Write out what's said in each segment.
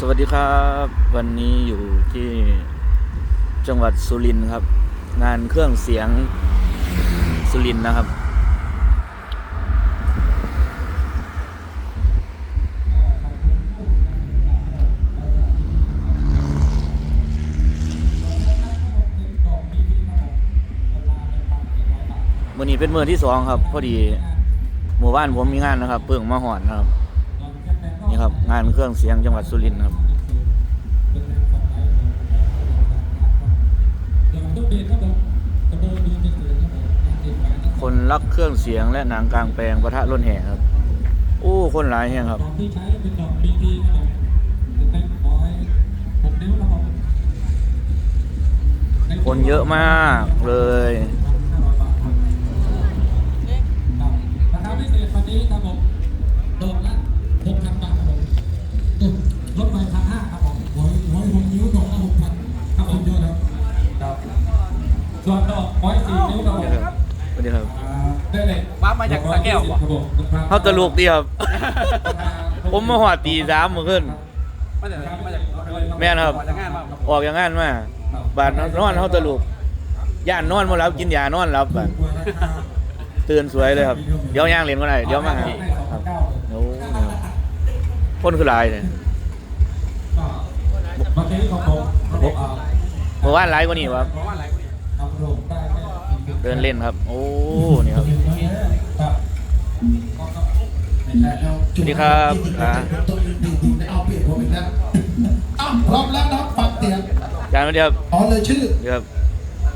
สวัสดีครับ วันนี้อยู่ที่จังหวัดสุรินทร์ครับ งานเครื่องเสียงสุรินทร์นะครับมื่อนี้เป็นมือที่สองครับ พอดีหมู่บ้านผมมีงานนะครับ เพิ่งมาหอนนะครับ ครับ งานเครื่องเสียงจังหวัดสุรินทร์ครับคนรักเครื่องเสียงและหนังกลางแปลงประทะล้นแห่ครับ โอ้ คนหลายแห่งครับที่ใช้เป็นดอกบีทีครับผมเต็มร้อยหกนิ้วนะครับคนเยอะมากเลย เขาตลกดีครับ ผมมาหอดตีสามเมื่อคืนมาจากมาจากแม่นครับมาจากงานบ้างครับออกอย่างงานมาบาดนอนเขาตลกย่านนอนมารับกินยานอนรับบาดตื่นสวยเลยครับ เดี๋ยวย่างเรียนก็ได้เดี๋ยวมาหาครับโอ้นี่ครับคนคือหลายเนี่ยวันนี้ของผมครับผมอ่าเมื่อวานหลายกว่านี้ครับเพราะว่าอะไรคนนี้ทำโรงได้แค่เดินเล่นครับ โอ้ นี่ครับครับ สวัสดีครับอ่าเอาเปรียบผมอีกแล้วอ้าวพร้อมแล้วนะฟังเสียงจานสวัสดีครับอ๋อเลยชื่อสวัสดีครับ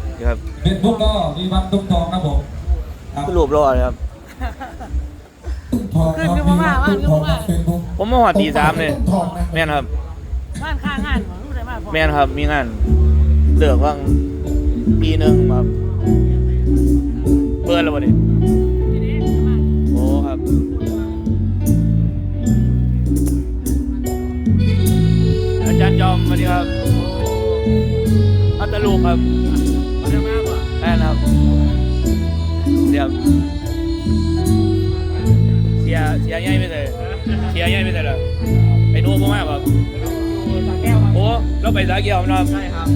สวัสดีครับเฟซบุ๊กก็มีวันตุ้มทองครับผมครับคือรูปรอเลยครับตุ้มทองขึ้นขึ้นมาว่าตุ้มทองขึ้นมาว่าเฟซบุ๊กผมมาหอดตีสามเลยตุ้มทองนะแม่นครับบ้านข้างงานของรู้ได้มากแม่นครับมีงานเลือกว่างปีหนึ่งครับเปิดแล้ววันนี้ จารย์ยอมสวัสดีครับอัตลูกครับมาจากงานป่ะแม่นครับเดี๋ยวเสียเสียใหญ่ไม่ใช่เสียใหญ่ไม่ใช่เหรอไอ้หนูบ่มากครับอยู่สระแก้วครับโอ้เราไปสาเกี่ยวนะครับใช่ครับ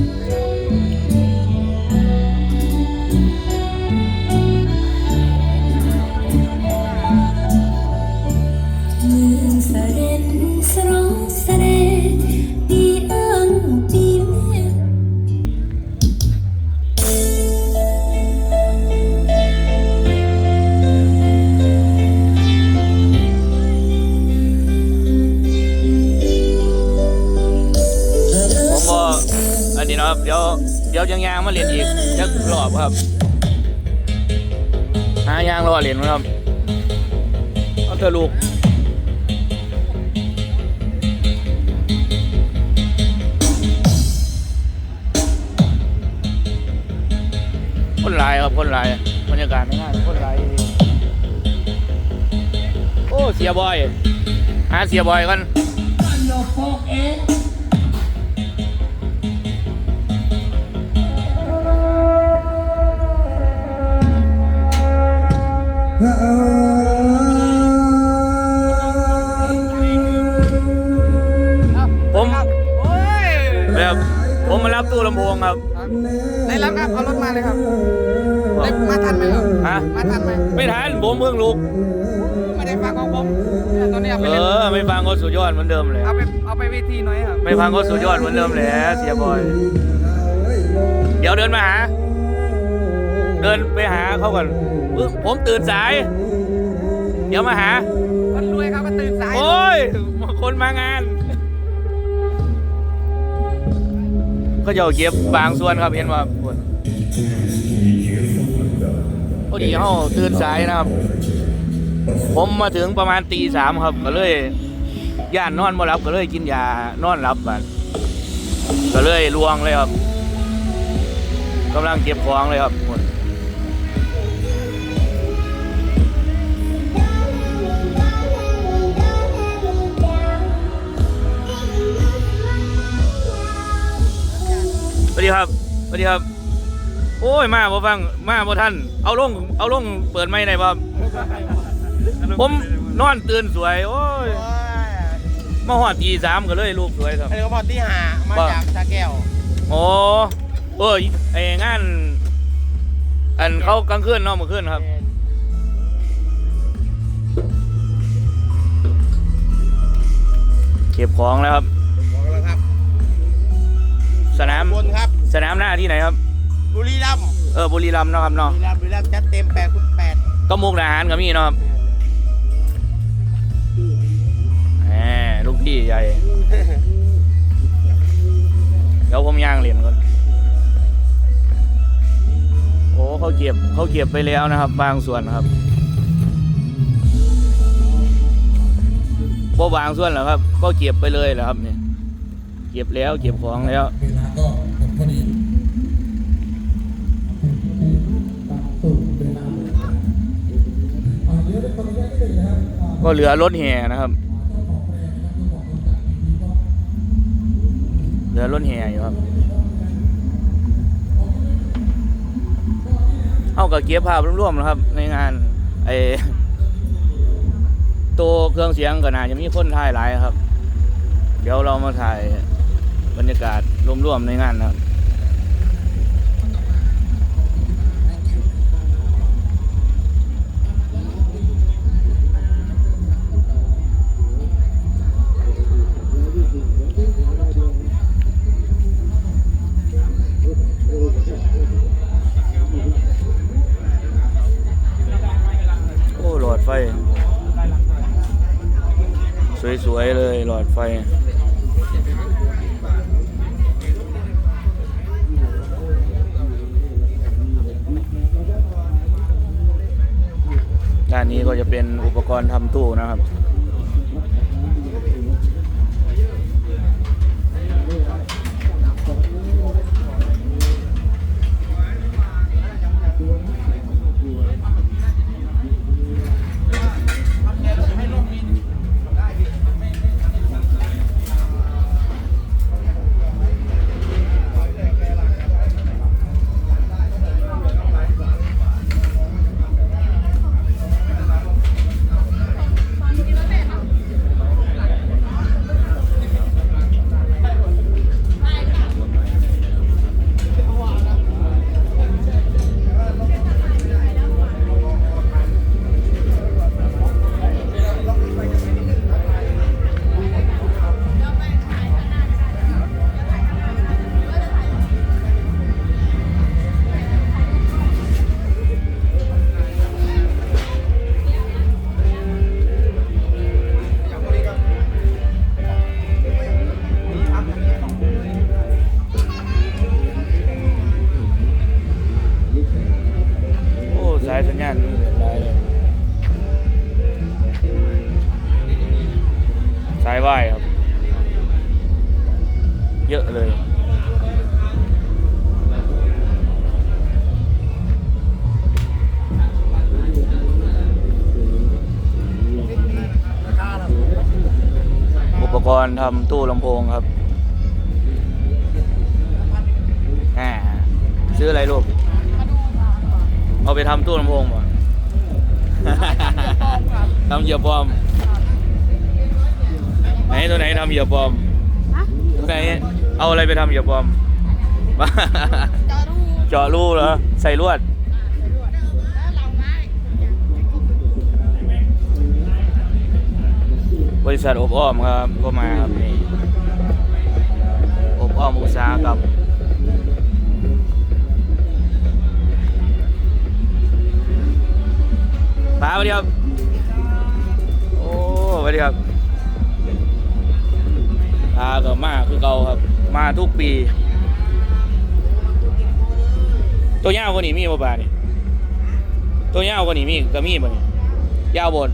างมาเรียนอีกยักรอบครับหายางรอเรียนนะครับเอาเถอะลูกคนหลายครับคนหลายบรรยากาศในงานคนหลายโอ้เสียบอยหาเสียบอยกัน ผมโอ้ยแบบผมมารับตู้ลำโพงครับ ได้รับครับเอารถมาเลยครับได้มาทันไหมครับฮะ มาทันไหมไม่ทันผมเพิ่งลุกไม่ได้ฟังของผมเนี่ยตอนนี้เอาไปเอเล่นอไม่ฟังก็สุดยอดเหมือนเดิมเลย เอาไปเอาไปเวทีหน่อยครับไม่ฟังก็สุดยอดเหมือนเดิมแหละเสียบอย เดี๋ยวเดินมาหา เดินไปหาเขาก่อนเอ้อ ผมตื่นสาย เดี๋ยวมาหา คนรวยเขาก็ตื่นสาย โอ้ย คนมางาน ก็จะเอาเก็บบางส่วนครับเห็นว่าคนพอดีเขาตื่นสายนะครับ ผมมาถึงประมาณตีสามครับ ก็เลยย่านนอนมารับก็เลยกินยานอนรับบัดก็เลยลวงเลยครับกำลังเก็บของเลยครับคน ดีครับสวัสดีครับ โอ้ยมาบ่ฟังมาบ่ท่าน เอาลงเอาลงเปิดไม่ได้บ่ผมนอนตื่นสวยโอ้ยโอ้ยมาหอดตีสามก็เลยลูกสวยครับ อันนี้ก็พอที่หามาว่าจากสาแก้วโอ้เออไอ้งาน อันเขากลางคืนเนาะเมื่อคืนครับ เก็บของแล้วครับ บอกแล้วครับสนาม บนครับ สนามหน้าที่ไหนครับ บุรีรัมย์เออบุรีรัมย์เนาะครับบุเนาะรีรัมย์บุรีรัมย์จัดเต็มแปดคูณแปดก็มุกดาหารกับมีเนาะครับแหมลูกพี่ใหญ่เดี๋ยวผมย่างเหรียญก่อนโอ้เขาเก็บเขาเก็บไปแล้วนะครับ บางส่วนครับพบางส่วนเหรอครับ ก็เก็บไปเลยเหรอครับเนี่ยเก็บแล้วเก็บของแล้ว เวลา ก็เหลือรถแห่นะครับ เหลือรถแห่อยู่ครับเอากับเก็บภาพร่วมๆนะครับ ในงานไอตัวเครื่องเสียงก็น่าจะมีคนถ่ายหลายครับ เดี๋ยวเรามาถ่ายบรรยากาศร่วมๆในงานนะครับ ไฟ ด้านนี้ก็จะเป็นอุปกรณ์ทำตู้นะครับ กรณ์ทำตู้ลำโพงครับอ่าซื้ออะไรลูก เอาไปทำตู้ลำโพงป่ะทำเหยื่อปลอม ไหนตัวไหนทำเหยื่อปลอมตัวไหนเอาอะไรไปทำเหยื่อปลอมเจาะรูเหรอ ใส่ลวด บริษัทอบอ้อมครับก็มาครับนี่อบอ้อมอุตสาหกรรมป้าสวัสดีครับ โอ้สวัสดีครับพาก็มาคือเก่าครับ มาทุกปี ตัวยาวกว่านี้มีป่ะป้านี่ตัวยาวกว่านี้มีก็มีป่ะนี่ยาวบน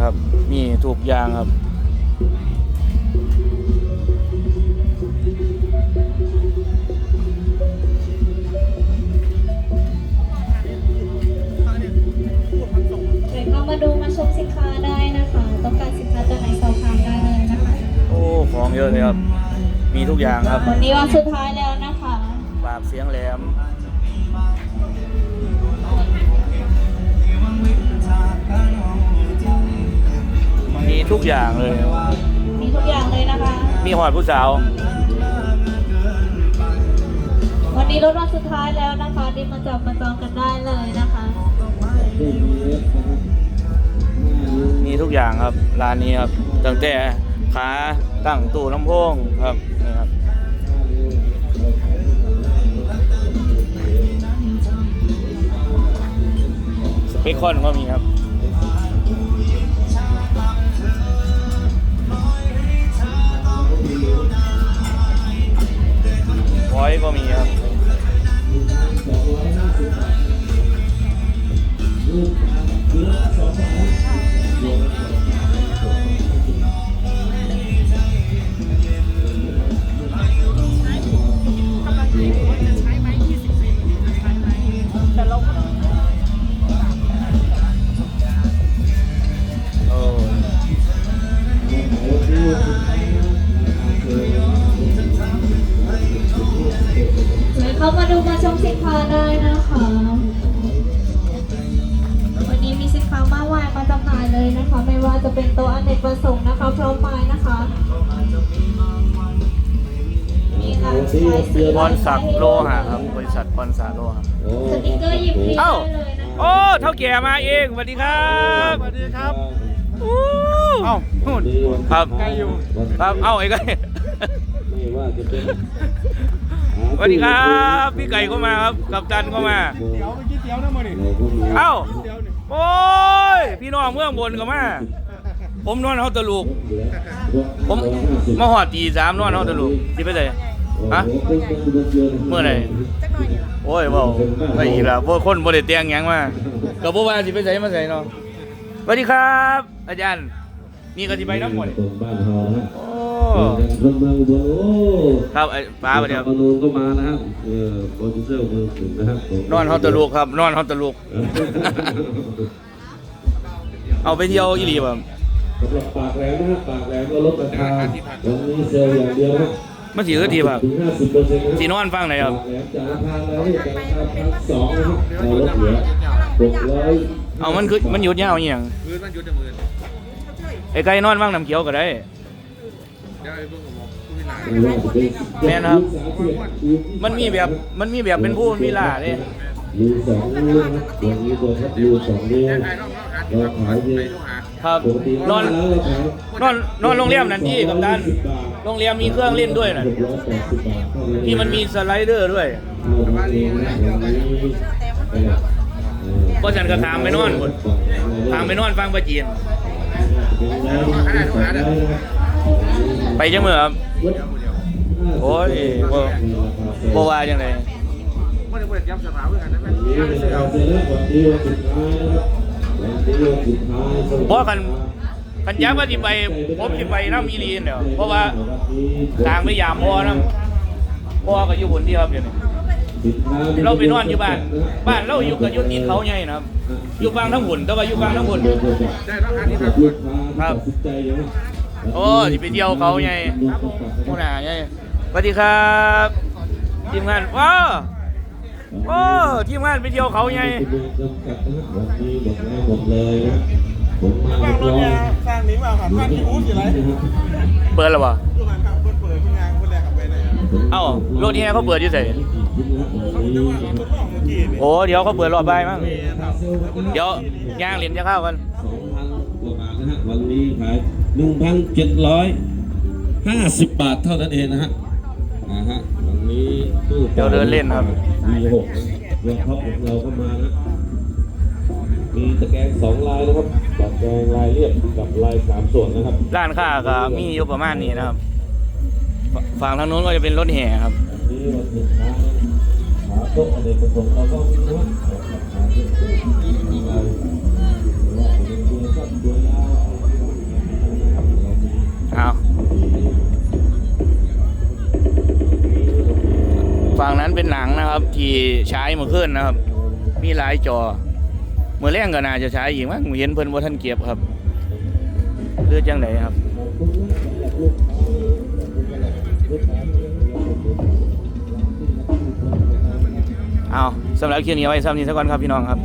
ครับ มีถูกอยางครับ เดี๋ยวเข้ามาดูมาชมสินค้าได้นะคะ ต้องการสินค้าตัวไหนสอบถามได้เลยนะคะโอ้ของเยอะเลยครับ มีทุกอย่างครับวันนี้วันสุดท้ายแล้วนะคะปากเสียงแหลม ทุกอย่างเลย มีทุกอย่างเลยนะคะ มีหอดผู้สาว วันนี้รถวันสุดท้ายแล้วนะคะรีบมาจับมาจองกันได้เลยนะคะ มีทุกอย่างครับ ร้านนี้ครับ ตั้งแต่ขาตั้งตู้ลำโพงครับนี่ครับ สเปคคอนก็มีครับ พอยก็มีครับโอ้ จำหน่ายเลยนะคะ ไม่ว่าจะเป็นโต๊ะอเนกประสงค์นะคะพร้อมไม้นะคะมีการใช้สีบอลสักโลหะครับบริษัทบอลสักโลหะสติกเกอร์หยิบฟรีได้เอ้าเลยนะคะโอ้ เท่าแก่มาเองสวัสดีครับสวัสดีครับเอ้านู่นครับใกล้อยู่ครับเอ้าไอ้ไก่ไม่ว่าจะเป็นสวัสดีครับพี่ไก่ก็มาครับ กัปตันก็มาเตี๋ยวไปกินเตี๋ยวนะมื้อนี้เราก็มีเอ้าโอ้ย พี่น้องเมืองบนก็มาผมนอนเฮาตะลูก ผมมาหอดตีสามนอนเฮาตะลูกสิไปเลยฮะเมื่อไหร่โอ้ยเว้าไปอีกแล้วพวกคนบ่ได้เตียงหยังมาก็บ่ว่าสิไปไสมาไสเนาะสวัสดีครับ อาจารย์นี่ก็สิไปนำหมดตรงบ้านเฮาฮะโอ้คนเมืองอุบลโอ้ครับไอ้ป้าบัดเดียวปนูนก็มานะครับเออโปรดิวเซอร์เมืองถึงนะครับผมนอนเฮาตะลูกครับ นอนเฮาตะลูก เอาไปเที่ยวอีหลีบ่สำหรับปากแหลมนะครับปากแหลมก็ลดราคาวันนี้เซลล์อย่างเดียวนะมันสิคือที่แบบถึงห้าสิบเปอร์เซ็นต์นะสินอนฟังไหนครับปากแหลมจากราคาแล้วจากราคาพันสองนะครับเราลดเหลือหกร้อยเอามันคือมันหยุดยาวอหย่างไอ้ไก่นอนฟังน้ำเขียวก็ได้แม่นครับ มันมีแบบมันมีแบบเป็นผู้มีลาเด้มีสองนิ้วนะครับตัวนี้ตัวครับนิ้วสองนิ้วเราขายที่ครั บปกตินอนแล้วเราขายนอนนอนโรงแรมนั่นที่กับดันโรงแรมมีเครื่องเล่นด้วยน่ะหกร้อยแปดสิบบาทเท่านั้นที่มันมีสไลเดอร์ด้วยเราทำเองนะวันนี้เออเพราะฉันก็ถามไปนอนหมดถามไปนอนฟังประจีนเป็นไงเป็นสองร้อยนะครับไปจังมือครับโอ้ยบ่บ่ว่าจังไดวันนี้เป็นการเสร็จแล้ววันนี้วันสุดท้ายนะครับวันนี้วันสุดท้ายสำหรับ เพราะคันคันยักว่าสิไปผมสิไปน้ำอีหลีนเดี๋ยวเพราะว่าทางไปยามพ่อนำพ่อก็อยู่คนเดียวครับเดี๋ยวนี้เราไปนอนอยู่บ้าน บ้านเราอยู่กับยู่ติดเขาใหญ่นะครับ อยู่ฟังทั้งหุ่นแต่ว่าอยู่ฟังทั้งหุ่นครับโอ้สิไปเที่ยวเขาใหญ่ผู้หนาใหญ่สวัสดีครับทีมงานว้า โอ้ทีมงานไปเที่ยวเขาใหญ่จำกัดนะวันนี้หมดแล้วหมดเลยนะผมมาเรียบร้อยสร้างนี้มาครับสร้างที่อู้สิไรเปิดแล้วบ่ดูหันครับเปิดเปิดคุณยางคุณแรกขับไปไหนครับเอ้ารถแห่เขาเปิดอยู่ไสจังหวะทดลองเมื่อกี้นี่โอ้เดี๋ยวเขาเปิดรอบบ่ายมั้งเดี๋ยวย่างเหรียญจะเข้ากันสองพันกว่าบาทนะฮะวันนี้ขายหนึ่งพันเจ็ดร้อยห้าสิบบาทเท่านั้นเองนะฮะอ่าฮะวั นี้ตู้เดี๋ยวเดินเล่นครับ มีหกเรือท็อปของเราก็มานะมีตะแกรงสองลายนะครับตะแกรงลายเรียบกับลายสามส่วนนะครับร้านค้าก็มีอยู่ประมาณนี้นะครับฝั่งทางโน้นก็จะเป็นรถแห่ครับนี่รถสินค้าขาโต๊ะอเนกประสงค์เราก็มีนะ นั้นเป็นหนังนะครับ ที่ใช้เมื่อคืนนะครับ มีหลายจอเมื่อแรงก็น่าจะใช้อีกมั้งเห็นเพิ่นว่าท่านเก็บครับเลือดจังไหนครับเอาสำหรับคลิปนี้เอาไว้ซ้ำนี้สักก่อนครับพี่น้องครับ